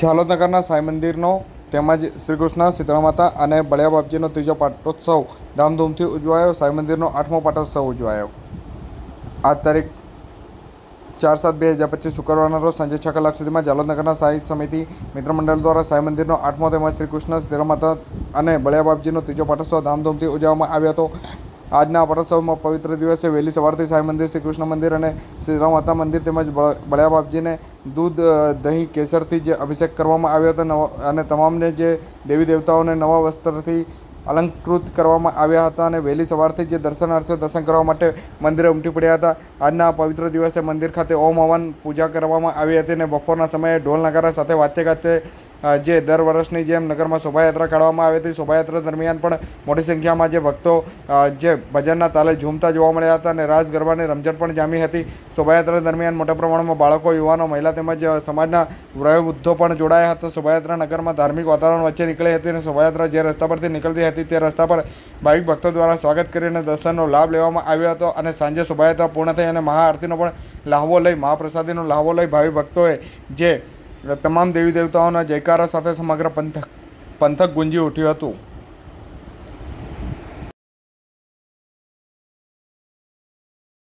ઝાલોદ નગરના સાંઈ મંદિરનો તેમજ શ્રી કૃષ્ણ શીતળા માતા અને બળિયા બાપજીનો ત્રીજો પાટોત્સવ ધામધૂમથી ઉજવાયો. સાંઈ મંદિરનો આઠમો પાટોત્સવ ઉજવાયો. આ તારીખ ચાર સાત બે હજાર પચીસ શુક્રવારના રોજ સાંજે છ કલાક સુધીમાં જાલોદનગરના સાંઈ સમિતિ મિત્ર મંડળ દ્વારા સાંઈ મંદિરનો આઠમો તેમજ શ્રી કૃષ્ણ શીતળા માતા અને બળિયા બાપજીનો ત્રીજો પાટોત્સવ ધામધૂમથી ઉજવવામાં આવ્યો હતો. આજના પટોત્સવમાં પવિત્ર દિવસે વહેલી સવારથી સાંઈ મંદિર, શ્રી કૃષ્ણ મંદિર અને શ્રીરામ માતા મંદિર તેમજ બળ- બળિયા બાપજીને દૂધ દહીં, કેસરથી જે અભિષેક કરવામાં આવ્યો હતો અને તમામને જે દેવી દેવતાઓને નવા વસ્ત્રથી અલંકૃત કરવામાં આવ્યા હતા અને વહેલી સવારથી જે દર્શનાર્થીઓ દર્શન કરવા માટે મંદિરે ઉમટી પડ્યા હતા. આજના પવિત્ર દિવસે મંદિર ખાતે ઓમ હવન પૂજા કરવામાં આવી હતી અને બપોરના સમયે ઢોલ નગારા સાથે વાતે ગાતે જે દર વર્ષની જેમ નગરમાં શોભાયાત્રા કાઢવામાં આવી હતી. શોભાયાત્રા દરમિયાન પણ મોટી સંખ્યામાં જે ભક્તો જે ભજનના તાલે ઝૂમતા જોવા મળ્યા હતા અને રાસ ગરબાની રમઝટ પણ જામી હતી. શોભાયાત્રા દરમિયાન મોટા પ્રમાણમાં બાળકો, યુવાનો, મહિલા તેમજ સમાજના વયોવૃદ્ધો પણ જોડાયા હતા. શોભાયાત્રા નગરમાં ધાર્મિક વાતાવરણ વચ્ચે નીકળી હતી અને શોભાયાત્રા જે રસ્તા પરથી નીકળતી હતી તે રસ્તા પર ભાવિક ભક્તો દ્વારા સ્વાગત કરીને દર્શનનો લાભ લેવામાં આવ્યો હતો અને સાંજે શોભાયાત્રા પૂર્ણ થઈ અને મહાઆરતીનો પણ લાહવો લઈ, મહાપ્રસાદીનો લાહવો લઈ ભાવિ ભક્તોએ જે તમામ દેવી દેવતાઓના જયકારા સાથે સમગ્ર પંથક પંથક ગુંજી ઉઠ્યું હતું.